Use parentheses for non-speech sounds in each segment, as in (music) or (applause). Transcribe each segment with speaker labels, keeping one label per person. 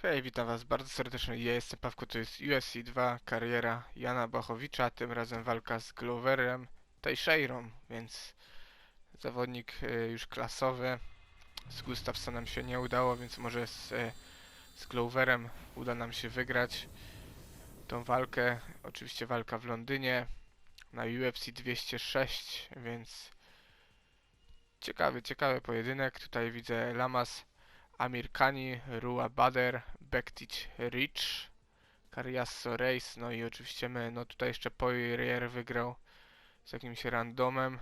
Speaker 1: Okej, witam was bardzo serdecznie. Ja jestem to jest UFC 2, kariera Jana Bachowicza, tym razem walka z Gloverem Teixeirą, więc zawodnik e, już klasowy. Z Gustafsonem się nie udało, więc może z, e, z Gloverem uda nam się wygrać tą walkę. Oczywiście walka w Londynie na UFC 206, więc ciekawy, ciekawy pojedynek. Tutaj widzę Lamas Amir Khani, Rua Bader, Bektic Rich, Cariasso Reis, no i oczywiście my. No tutaj jeszcze Poirier wygrał z jakimś randomem.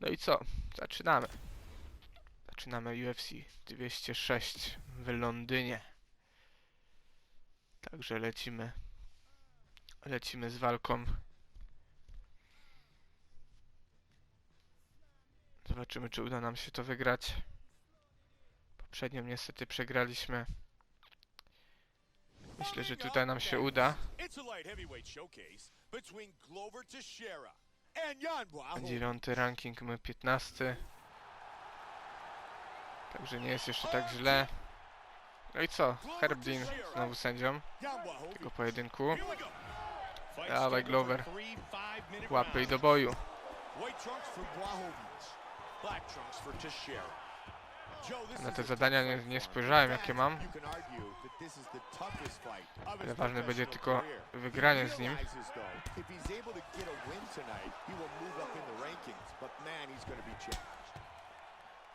Speaker 1: No i co? Zaczynamy. Zaczynamy UFC 206 w Londynie. Także lecimy. Lecimy z walką. Zobaczymy, czy uda nam się to wygrać. Poprzednią niestety przegraliśmy. Myślę, że tutaj nam się uda. Dziewiąty ranking, my 15. Także nie jest jeszcze tak źle. No i co? Herb Dean znowu sędzią tego pojedynku. Dawaj, Glover. Łapy i do boju.
Speaker 2: White trunks for. Black trunks for Teixeira.
Speaker 1: Na te zadania nie, nie spojrzałem jakie mam. Ale ważne będzie tylko wygranie z nim.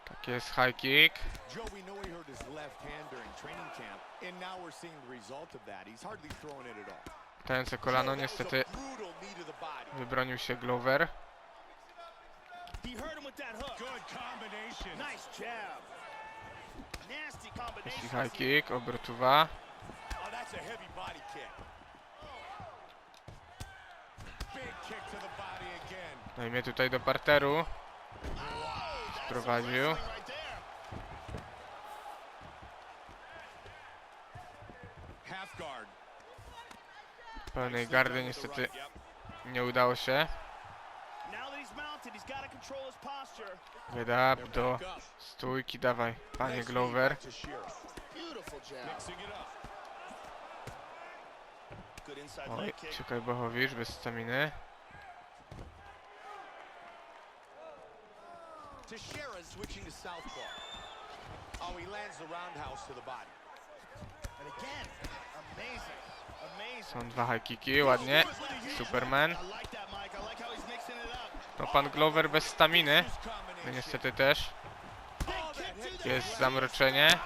Speaker 1: Tak jest, high kick. Tające kolano, niestety wybronił się Glover.
Speaker 3: With that hook.
Speaker 2: Good combination.
Speaker 3: Nice jab. Nasty
Speaker 1: Jeśli
Speaker 3: combination.
Speaker 1: high kick, obrotowa.
Speaker 2: Oh, that's a heavy body kick. Big kick to the body again.
Speaker 1: No i mnie tutaj do parteru sprowadził. Pełnej gardy niestety nie udało się.
Speaker 3: Now that he's mounted, he's got to control his posture.
Speaker 1: Get up do stójki, dawaj, panie Glover. Oj, czekaj Bochowicz, bez staminy.
Speaker 2: Teixeira switching to southpaw. Oh, he lands the roundhouse to the body.
Speaker 3: And again, amazing. Amazing.
Speaker 1: Są dwa high kicki, ładnie. Superman. No pan Glover bez staminy. No niestety też.
Speaker 3: To
Speaker 1: Jest zamroczenie.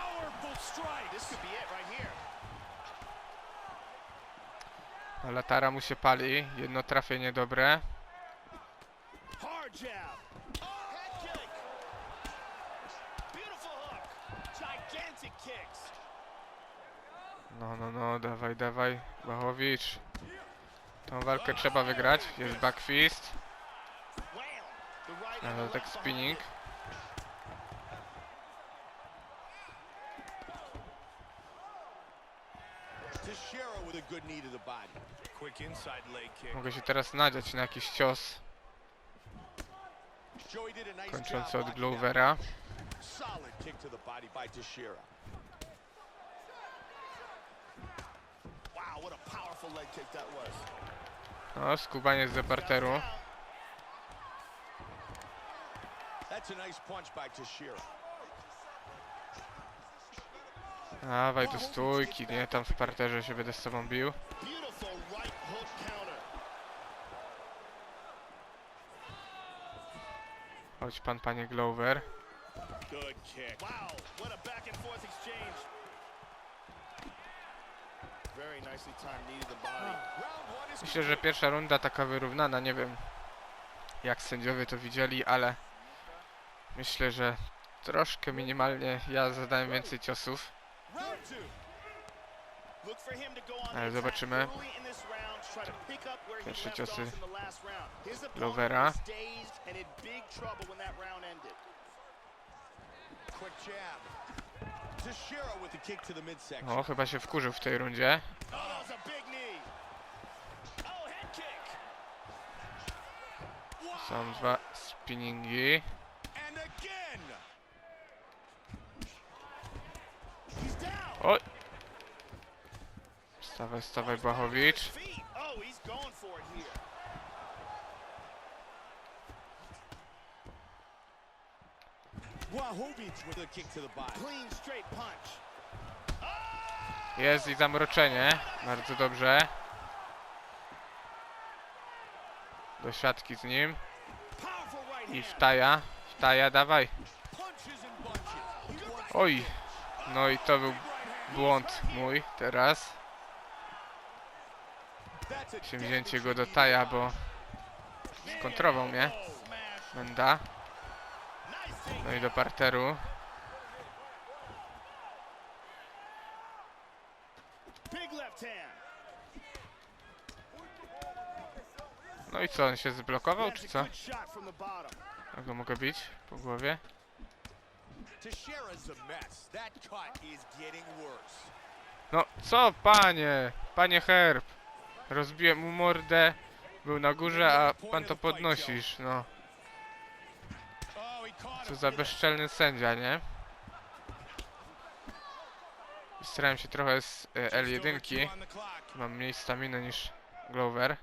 Speaker 1: Latara mu się pali. Jedno trafienie dobre. No, no, no, dawaj, dawaj. Bachowicz. Tą walkę trzeba wygrać. Jest backfist. Dodatek
Speaker 3: left
Speaker 1: spinning. Mogę się teraz nadziać na jakiś cios kończący od Glovera.
Speaker 2: that. Solid kick to the body by Teixeira.
Speaker 3: Wow, what a powerful leg kick that was.
Speaker 1: No, skubaniec do parteru.
Speaker 2: That's a nice punch by.
Speaker 1: Dawaj do stójki, nie? Tam w parterze się będę z sobą bił. Chodź pan, panie Glover.
Speaker 2: Good kick.
Speaker 3: Wow, what a back and forth exchange.
Speaker 1: Myślę, że pierwsza runda taka wyrównana. Nie wiem, jak sędziowie to widzieli, ale myślę, że troszkę minimalnie ja zadałem więcej ciosów.
Speaker 2: round two.
Speaker 3: Look for him to go on the
Speaker 1: Ale
Speaker 3: attack
Speaker 1: zobaczymy.
Speaker 3: early in this Clean, straight punch.
Speaker 1: Jest i zamroczenie. Bardzo dobrze. Do siatki z nim. I wtaja. Wtaja, dawaj. Oj! No i to był błąd mój teraz. Sięgnięcie go do taja, bo skontrował mnie. Menda. No i do parteru. No i co, on się zblokował, czy co? Jak go mogę bić? Po głowie? No, co panie? Panie Herb. Rozbiłem mu mordę. Był na górze, a pan to podnosisz, no. Co za bezczelny sędzia, nie? Starałem się trochę z e,
Speaker 2: Just over
Speaker 1: L1.
Speaker 2: two on the clock.
Speaker 1: Mam mniej staminy niż Glover.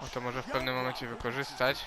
Speaker 1: O to może w pewnym momencie wykorzystać.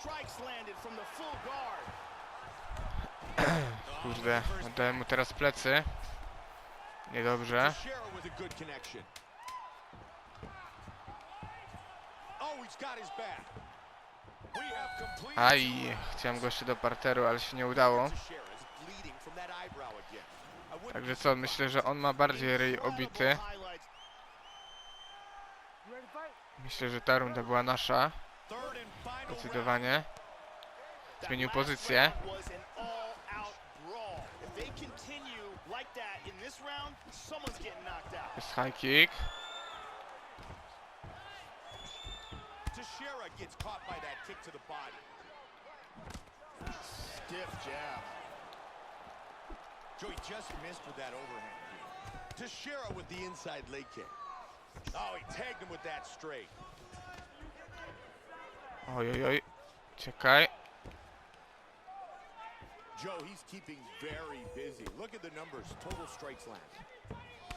Speaker 3: strikes landed from the full guard.
Speaker 2: Oh, (clears throat)
Speaker 1: Kurde, oddałem mu teraz plecy. Niedobrze.
Speaker 2: Teixeira with a good connection. Oh, he's got his back. We have completed
Speaker 1: Aj, chciałem go jeszcze do parteru, ale się nie udało. Także co, myślę, że on ma bardziej ryj obity. Myślę, że ta runda była nasza. Zdecydowanie. Zmienił pozycję.
Speaker 3: round was an
Speaker 2: Teixeira gets caught by that kick to the body.
Speaker 3: Stiff jab.
Speaker 2: Joey just missed with that overhand. Teixeira with the inside leg kick. Oh, he tagged him with that straight.
Speaker 1: Oj, oj, oj. Czekaj.
Speaker 2: Joe, he's keeping very busy. Look at the numbers. Total strikes land.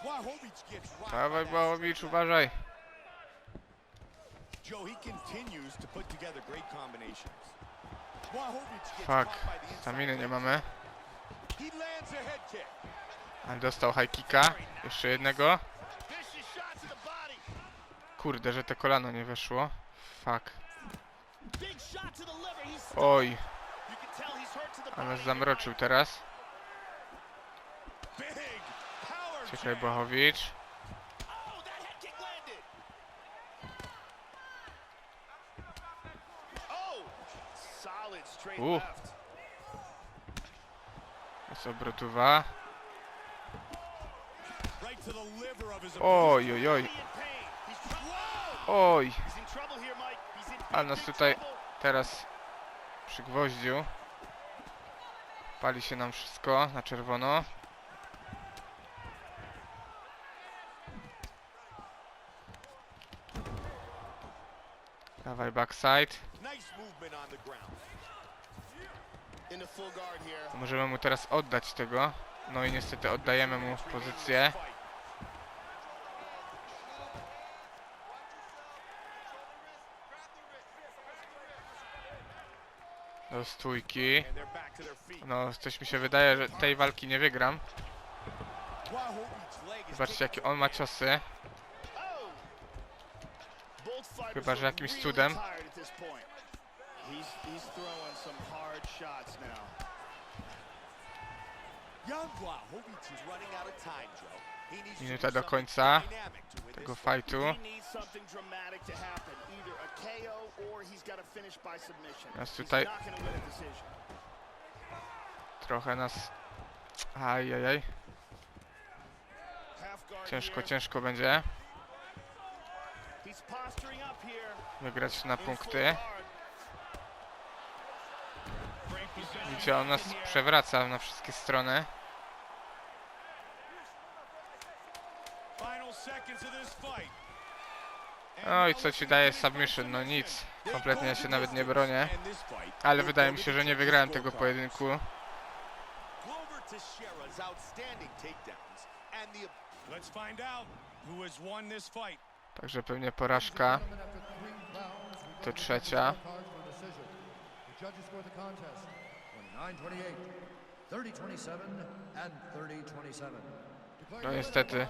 Speaker 2: Wahobich gets rocked by
Speaker 1: Dawaj,
Speaker 2: that
Speaker 1: Bałowicz,
Speaker 2: straight.
Speaker 1: uważaj.
Speaker 2: Joe, he continues to put together great combinations.
Speaker 1: Fuck, staminy nie mamy. Ale dostał high kicka. Jeszcze jednego. Kurde, że te kolano nie weszło. Fuck. Oj, ale zamroczył teraz. Czekaj. Błachowicz.
Speaker 3: Oh, that head kick landed. Oh, solid straight
Speaker 1: Ooh.
Speaker 3: left.
Speaker 1: Jest obrotowa.
Speaker 2: Right to the liver of his opponent.
Speaker 1: Oj, oj, oj.
Speaker 3: Really in pain. He's tr- Whoa!
Speaker 1: Oj,
Speaker 3: He's in trouble here, Mike. He's in
Speaker 1: Ale
Speaker 3: big,
Speaker 1: nas tutaj- teraz przy gwoździu. Pali się nam wszystko na czerwono. Dawaj backside.
Speaker 2: Nice movement on the ground.
Speaker 3: In the full guard here.
Speaker 1: To Możemy mu teraz oddać tego. No i niestety oddajemy mu pozycję. Do stójki.
Speaker 2: Their feet.
Speaker 1: No, coś mi się wydaje, że tej walki nie wygram. Zobaczcie, jakie on ma ciosy.
Speaker 3: Oh,
Speaker 1: Chyba, że jakimś cudem.
Speaker 3: He's, he's throwing some hard shots now.
Speaker 2: Young Blachowicz is running out of time, Joe. He needs to
Speaker 1: Minuta
Speaker 2: do
Speaker 1: końca tego fightu.
Speaker 3: He needs something dramatic to happen. Either a KO or he's got to finish by submission.
Speaker 1: Teraz
Speaker 3: He's
Speaker 1: tutaj-. Trochę nas... Ajajaj. Ciężko, ciężko będzie wygrać na punkty. Widzicie, on nas przewraca na wszystkie strony. I co ci daje submission? No nic. Kompletnie ja się nawet nie bronię. Ale wydaje mi się, że nie wygrałem tego pojedynku. Także pewnie porażka. To trzecia.
Speaker 4: The judges score the contest 29-28, 30-27, and 30-27.
Speaker 1: No niestety.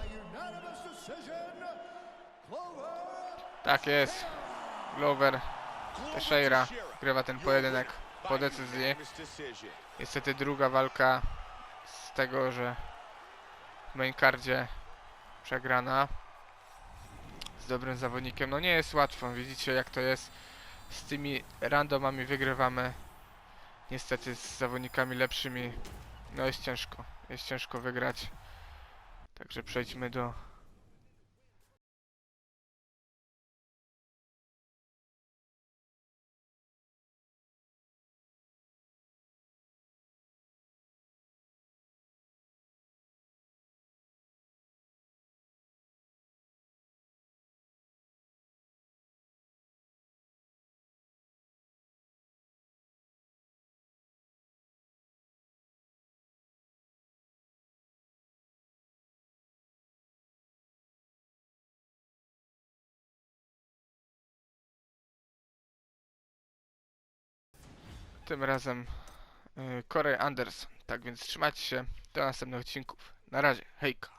Speaker 1: Tak jest. Glover Teixeira wygrywa ten pojedynek po decyzji. Niestety druga walka z tego, że w main cardzie przegrana z dobrym zawodnikiem. No nie jest łatwo, widzicie jak to jest. Z tymi randomami wygrywamy. Niestety z zawodnikami lepszymi no jest ciężko. Jest ciężko wygrać. Także przejdźmy do tym razem y, Corey Anderson. Tak więc trzymajcie się do następnych odcinków. Na razie, hejka.